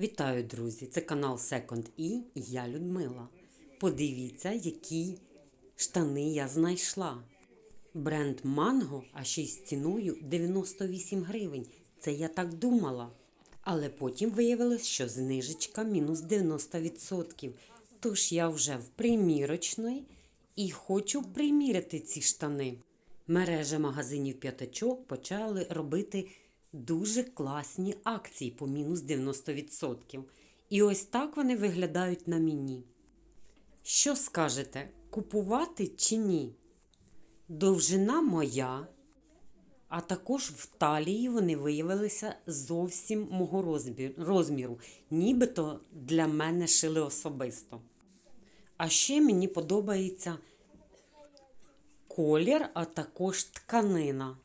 Вітаю, друзі! Це канал Second E і я Людмила. Подивіться, які штани я знайшла. Бренд Mango, а ще й з ціною 98 гривень. Це я так думала. Але потім виявилось, що знижечка мінус 90%. Тож я вже в примірочної і хочу приміряти ці штани. Мережа магазинів п'ятачок почали робити дуже класні акції по мінус 90%. І ось так вони виглядають на мені. Що скажете, купувати чи ні? Довжина моя, а також в талії вони виявилися зовсім мого розміру, нібито для мене шили особисто. А ще мені подобається колір, а також тканина.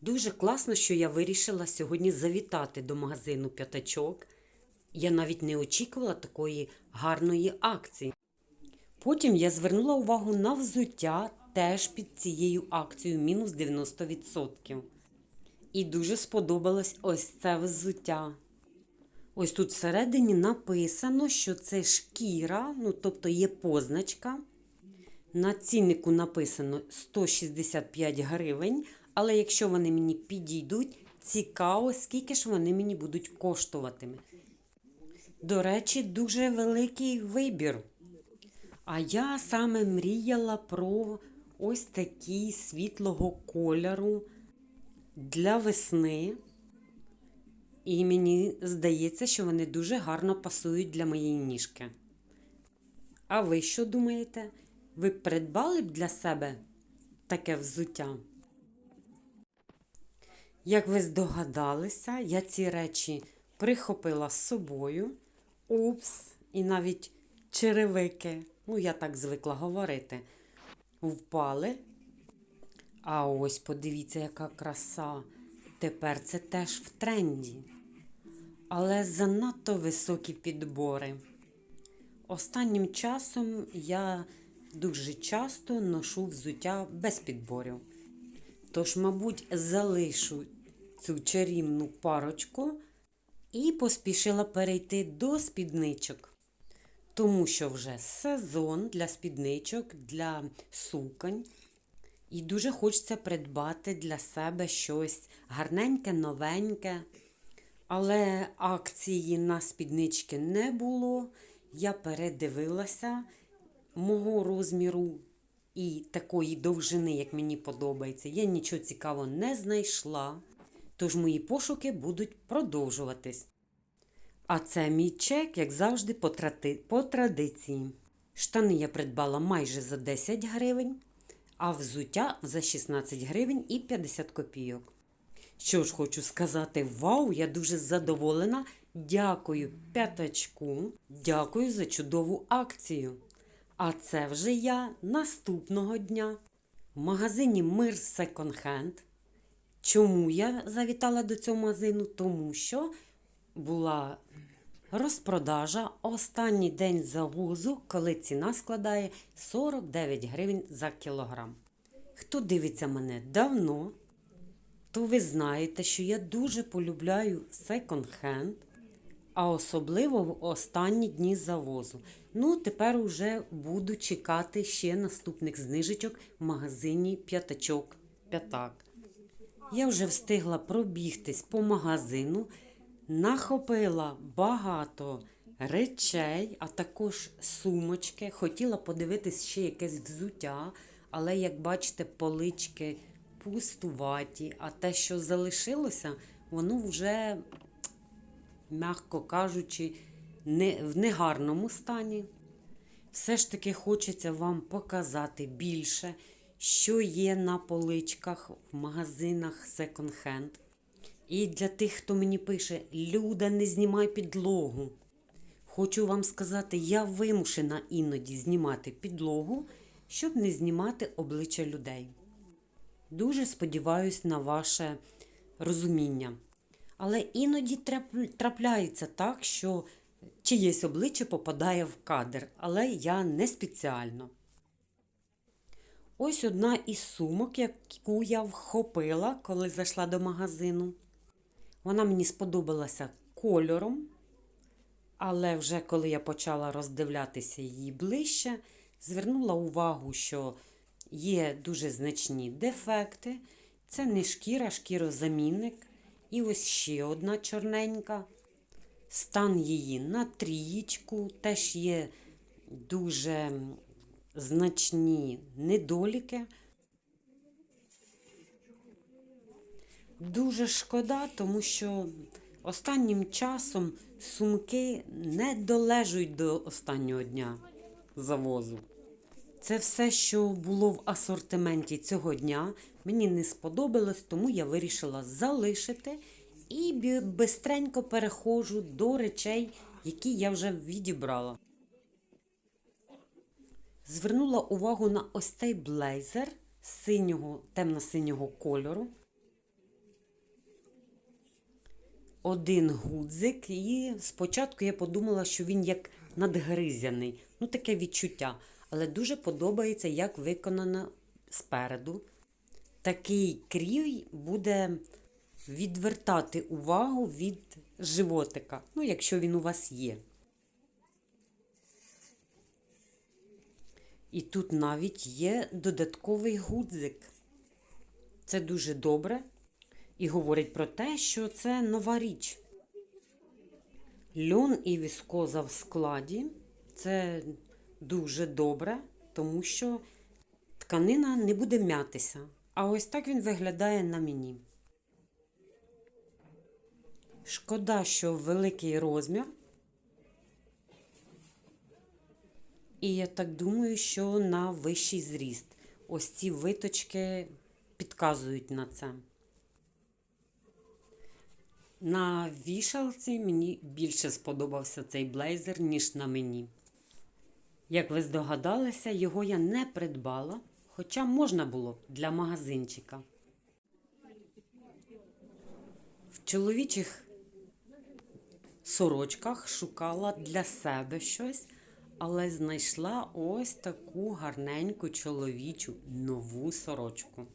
Дуже класно, що я вирішила сьогодні завітати до магазину п'ятачок. Я навіть не очікувала такої гарної акції. Потім я звернула увагу на взуття теж під цією акцією мінус 90%. І дуже сподобалось ось це взуття. Ось тут всередині написано, що це шкіра, ну тобто є позначка. На ціннику написано 165 гривень, але якщо вони мені підійдуть, цікаво, скільки ж вони мені будуть коштувати. До речі, дуже великий вибір. А я саме мріяла про ось такий світлого кольору для весни. І мені здається, що вони дуже гарно пасують для моєї ніжки. А ви що думаєте? Ви придбали б для себе таке взуття? Як ви здогадалися, я ці речі прихопила з собою. Упс, і навіть черевики, ну я так звикла говорити, впали. А ось подивіться, яка краса. Тепер це теж в тренді. Але занадто високі підбори. Останнім часом я дуже часто ношу взуття без підборів. Тож, мабуть, залишу цю чарівну парочку і поспішила перейти до спідничок. Тому що вже сезон для спідничок, для суконь. І дуже хочеться придбати для себе щось гарненьке, новеньке. Але акції на спіднички не було. Я передивилася мого розміру і такої довжини, як мені подобається. Я нічого цікавого не знайшла. Тож мої пошуки будуть продовжуватись. А це мій чек, як завжди, по, трати... по традиції. Штани я придбала майже за 10 гривень, а взуття за 16 гривень і 50 копійок. Що ж хочу сказати, вау, я дуже задоволена. Дякую п'ятачку, дякую за чудову акцію. А це вже я наступного дня в магазині Мир Second Hand. Чому я завітала до цього магазину? Тому що була розпродажа останній день завозу, коли ціна складає 49 гривень за кілограм. Хто дивиться мене давно, то ви знаєте, що я дуже полюбляю секонд-хенд, а особливо в останні дні завозу. Ну, тепер уже буду чекати ще наступних знижечок в магазині п'ятачок п'ятак. Я вже встигла пробігтись по магазину, нахопила багато речей, а також сумочки. Хотіла подивитись ще якесь взуття, але, як бачите, полички пустуваті, а те, що залишилося, воно вже, м'яко кажучи, не, в негарному стані. Все ж таки хочеться вам показати більше, що є на поличках в магазинах секонд-хенд. І для тих, хто мені пише, Люда, не знімай підлогу. Хочу вам сказати, я вимушена іноді знімати підлогу, щоб не знімати обличчя людей. Дуже сподіваюсь на ваше розуміння. Але іноді трапляється так, що чиєсь обличчя попадає в кадр, але я не спеціально. Ось одна із сумок, яку я вхопила, коли зайшла до магазину. Вона мені сподобалася кольором. Але вже коли я почала роздивлятися її ближче, звернула увагу, що є дуже значні дефекти. Це не шкіра, шкірозамінник. І ось ще одна чорненька. Стан її на трієчку, теж є дуже значні недоліки. Дуже шкода, тому що останнім часом сумки не долежують до останнього дня завозу. Це все, що було в асортименті цього дня. Мені не сподобалось, тому я вирішила залишити і бистренько переходжу до речей, які я вже відібрала. Звернула увагу на ось цей блейзер синього, темно-синього кольору. Один гудзик, і спочатку я подумала, що він як надгризяний. Ну, таке відчуття. Але дуже подобається, як виконано спереду. Такий крій буде відвертати увагу від животика, ну, якщо він у вас є. І тут навіть є додатковий гудзик. Це дуже добре і говорить про те, що це нова річ. Льон і віскоза в складі це дуже добре, тому що тканина не буде м'ятися. А ось так він виглядає на мені. Шкода, що великий розмір. І я так думаю, що на вищий зріст. Ось ці виточки підказують на це. На вішалці мені більше сподобався цей блейзер, ніж на мені. Як ви здогадалися, його я не придбала, хоча можна було для магазинчика. В чоловічих сорочках шукала для себе щось, але знайшла ось таку гарненьку чоловічу нову сорочку.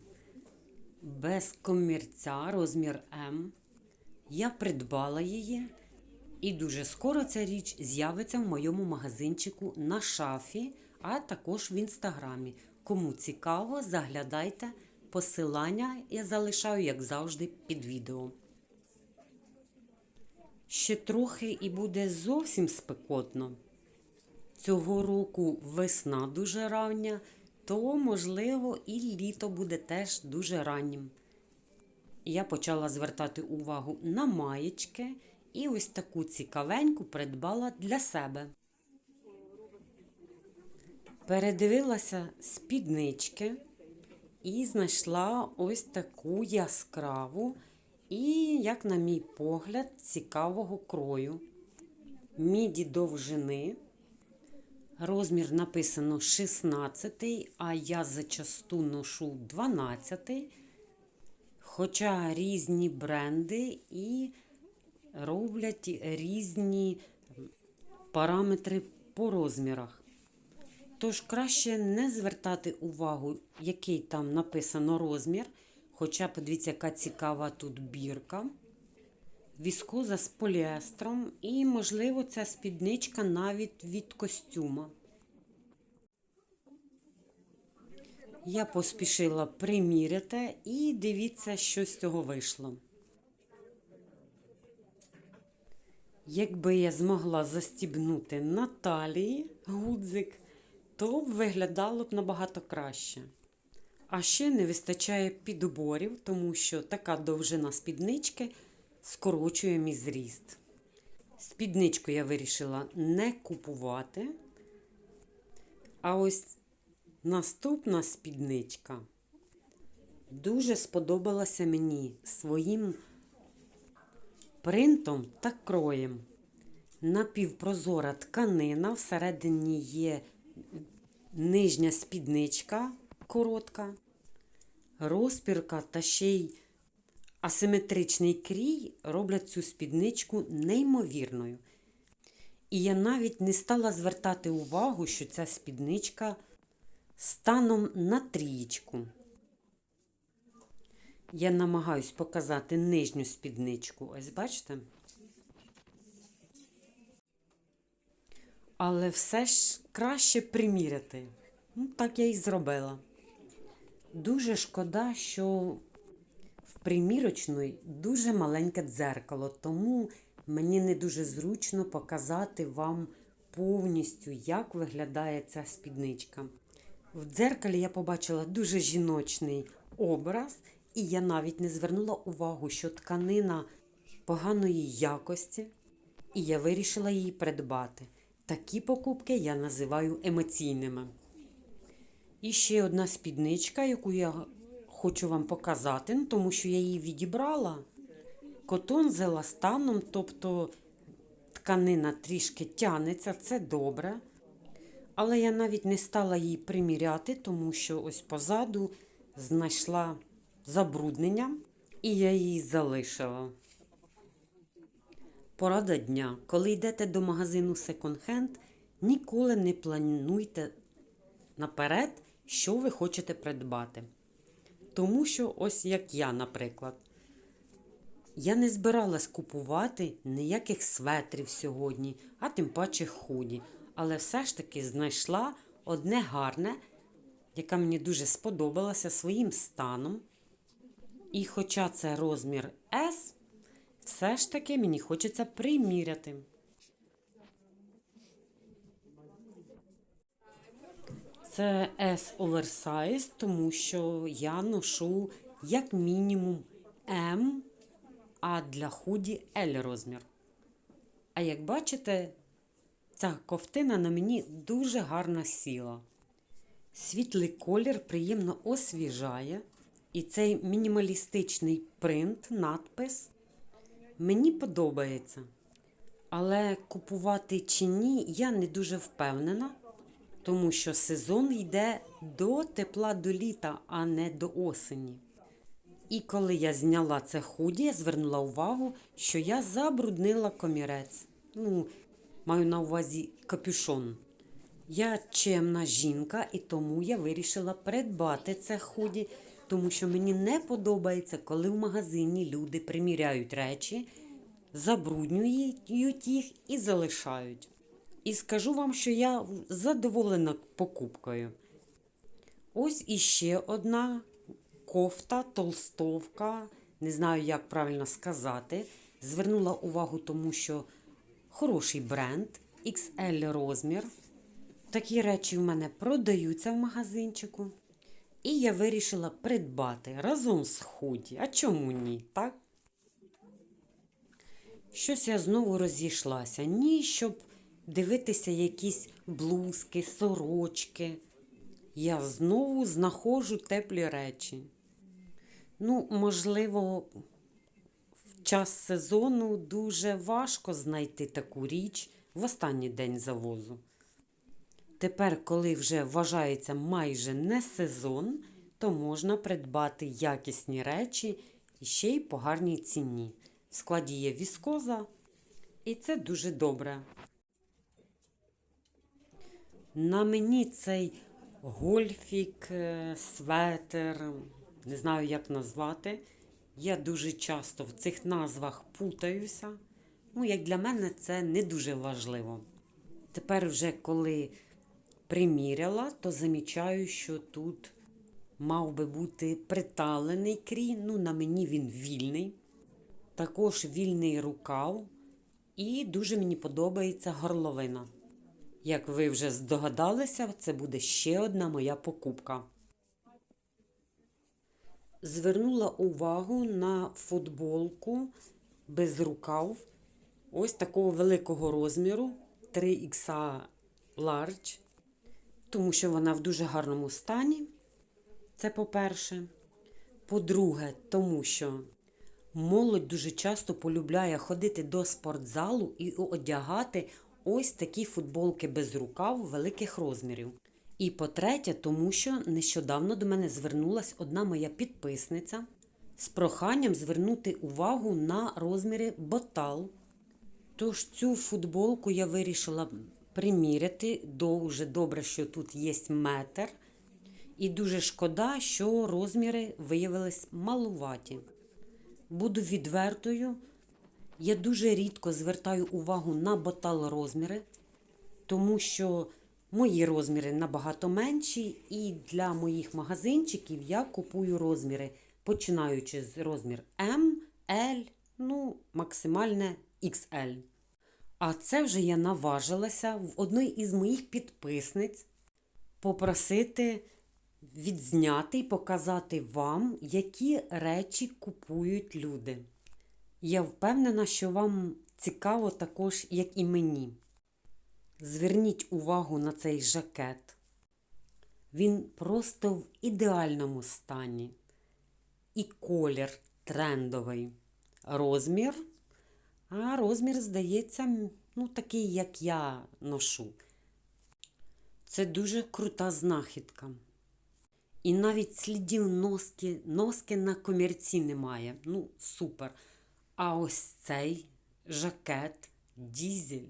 Без комірця розмір М. Я придбала її, і дуже скоро ця річ з'явиться в моєму магазинчику на шафі, а також в інстаграмі. Кому цікаво, заглядайте. Посилання я залишаю, як завжди, під відео. Ще трохи і буде зовсім спекотно. Цього року весна дуже рання, то, можливо, і літо буде теж дуже раннім. Я почала звертати увагу на маєчки і ось таку цікавеньку придбала для себе. Передивилася спіднички і знайшла ось таку яскраву і, як на мій погляд, цікавого крою. Міді довжини. Розмір написано 16, а я зачасту ношу 12. Хоча різні бренди і роблять різні параметри по розмірах. Тож краще не звертати увагу, який там написано розмір. Хоча подивіться, яка цікава тут бірка. Віскоза з поліестром і, можливо, ця спідничка навіть від костюма. Я поспішила приміряти і дивіться, що з цього вийшло. Якби я змогла застібнути на талії гудзик, то виглядало б набагато краще. А ще не вистачає підборів, тому що така довжина спіднички скорочує мій зріст. Спідничку я вирішила не купувати. А ось наступна спідничка дуже сподобалася мені своїм принтом та кроєм. Напівпрозора тканина, всередині є нижня спідничка коротка, розпірка та ще й асиметричний крій роблять цю спідничку неймовірною. І я навіть не стала звертати увагу, що ця спідничка станом на трієчку. Я намагаюсь показати нижню спідничку. Ось бачите? Але все ж краще приміряти. Ну, так я і зробила. Дуже шкода, що в примірочної дуже маленьке дзеркало, тому мені не дуже зручно показати вам повністю, як виглядає ця спідничка. В дзеркалі я побачила дуже жіночний образ, і я навіть не звернула увагу, що тканина поганої якості, і я вирішила її придбати. Такі покупки я називаю емоційними. І ще одна спідничка, яку я хочу вам показати, ну, тому що я її відібрала. Котон з еластаном, тобто тканина трішки тянеться, це добре. Але я навіть не стала її приміряти, тому що ось позаду знайшла забруднення і я її залишила. Порада дня. Коли йдете до магазину секонд-хенд, ніколи не плануйте наперед, що ви хочете придбати. Тому що, ось як я, наприклад, я не збиралась купувати ніяких светрів сьогодні, а тим паче худі. Але все ж таки знайшла одне гарне, яке мені дуже сподобалося своїм станом. І хоча це розмір S, все ж таки мені хочеться приміряти. Це S Oversize, тому що я ношу як мінімум M, а для худі L розмір. А як бачите, ця ковтина на мені дуже гарно сіла. Світлий колір приємно освіжає, і цей мінімалістичний принт, надпис мені подобається. Але купувати чи ні, я не дуже впевнена, тому що сезон йде до тепла до літа, а не до осені. І коли я зняла це худі, я звернула увагу, що я забруднила комірець. Ну, маю на увазі капюшон. Я чемна жінка, і тому я вирішила придбати це худі, тому що мені не подобається, коли в магазині люди приміряють речі, забруднюють їх і залишають. І скажу вам, що я задоволена покупкою. Ось іще одна кофта, толстовка, не знаю, як правильно сказати. Звернула увагу, тому що хороший бренд, XL розмір. Такі речі в мене продаються в магазинчику. І я вирішила придбати разом з худі. А чому ні, так? Щось я знову розійшлася. Ні, щоб дивитися якісь блузки, сорочки. Я знову знаходжу теплі речі. Ну, можливо, час сезону дуже важко знайти таку річ в останній день завозу. Тепер, коли вже вважається майже не сезон, то можна придбати якісні речі і ще й по гарній ціні. В складі є віскоза, і це дуже добре. На мені цей гольфік, е, светер, не знаю, як назвати. Я дуже часто в цих назвах путаюся. Ну, як для мене, це не дуже важливо. Тепер, вже коли приміряла, то замічаю, що тут мав би бути приталений крій. Ну, на мені він вільний. Також вільний рукав. І дуже мені подобається горловина. Як ви вже здогадалися, це буде ще одна моя покупка. Звернула увагу на футболку без рукав. Ось такого великого розміру 3XA Large, тому що вона в дуже гарному стані. Це по-перше. По-друге, тому що молодь дуже часто полюбляє ходити до спортзалу і одягати ось такі футболки без рукав великих розмірів. І по-третє, тому що нещодавно до мене звернулася одна моя підписниця з проханням звернути увагу на розміри ботал. Тож цю футболку я вирішила приміряти. Дуже добре, що тут є метр. І дуже шкода, що розміри виявились малуваті. Буду відвертою. Я дуже рідко звертаю увагу на ботал розміри, тому що мої розміри набагато менші, і для моїх магазинчиків я купую розміри, починаючи з розмір М, L, ну, максимальне XL. А це вже я наважилася в одної із моїх підписниць попросити відзняти і показати вам, які речі купують люди. Я впевнена, що вам цікаво також, як і мені. Зверніть увагу на цей жакет. Він просто в ідеальному стані. І колір трендовий. Розмір. А розмір, здається, ну, такий, як я ношу. Це дуже крута знахідка. І навіть слідів носки, носки на комірці немає. Ну, супер. А ось цей жакет дізель.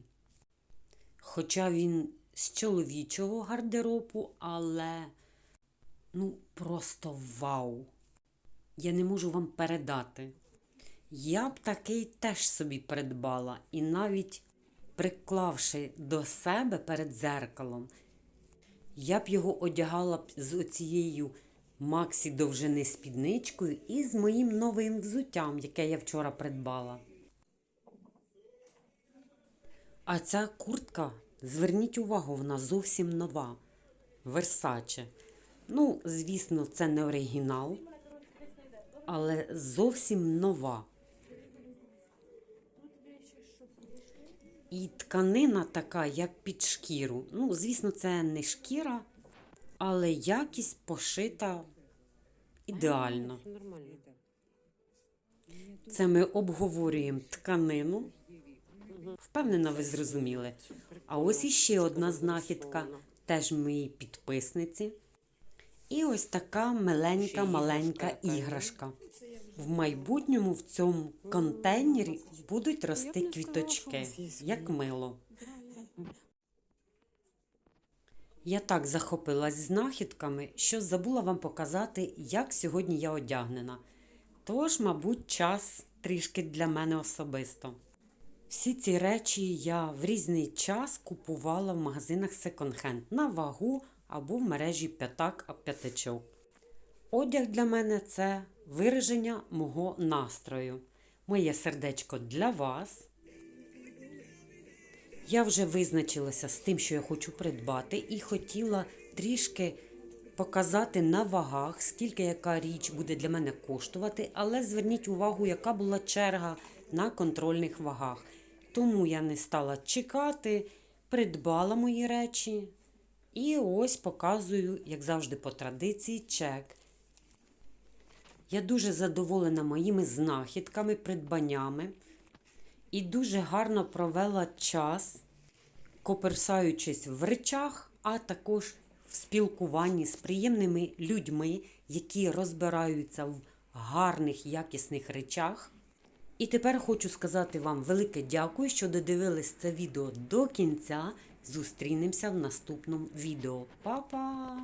Хоча він з чоловічого гардеробу, але ну просто вау. Я не можу вам передати. Я б такий теж собі придбала, і навіть приклавши до себе перед зеркалом, я б його одягала б з оцією Максі довжини спідничкою і з моїм новим взуттям, яке я вчора придбала. А ця куртка, зверніть увагу, вона зовсім нова. Версаче. Ну, звісно, це не оригінал, але зовсім нова. І тканина така, як під шкіру. Ну, звісно, це не шкіра, але якість пошита ідеально. Це ми обговорюємо тканину. Впевнена, ви зрозуміли. А ось іще одна знахідка, теж моїй підписниці. І ось така миленька маленька іграшка. В майбутньому в цьому контейнері будуть рости квіточки, як мило. Я так захопилась знахідками, що забула вам показати, як сьогодні я одягнена. Тож, мабуть, час трішки для мене особисто. Всі ці речі я в різний час купувала в магазинах секонд-хенд на вагу або в мережі п'ятак п'ятачок. Одяг для мене це вираження мого настрою. Моє сердечко для вас. Я вже визначилася з тим, що я хочу придбати, і хотіла трішки показати на вагах, скільки яка річ буде для мене коштувати, але зверніть увагу, яка була черга на контрольних вагах. Тому я не стала чекати, придбала мої речі. І ось показую, як завжди, по традиції, чек. Я дуже задоволена моїми знахідками, придбаннями і дуже гарно провела час, коперсаючись в речах, а також в спілкуванні з приємними людьми, які розбираються в гарних, якісних речах. І тепер хочу сказати вам велике дякую, що додивились це відео до кінця. Зустрінемося в наступному відео. Па-па!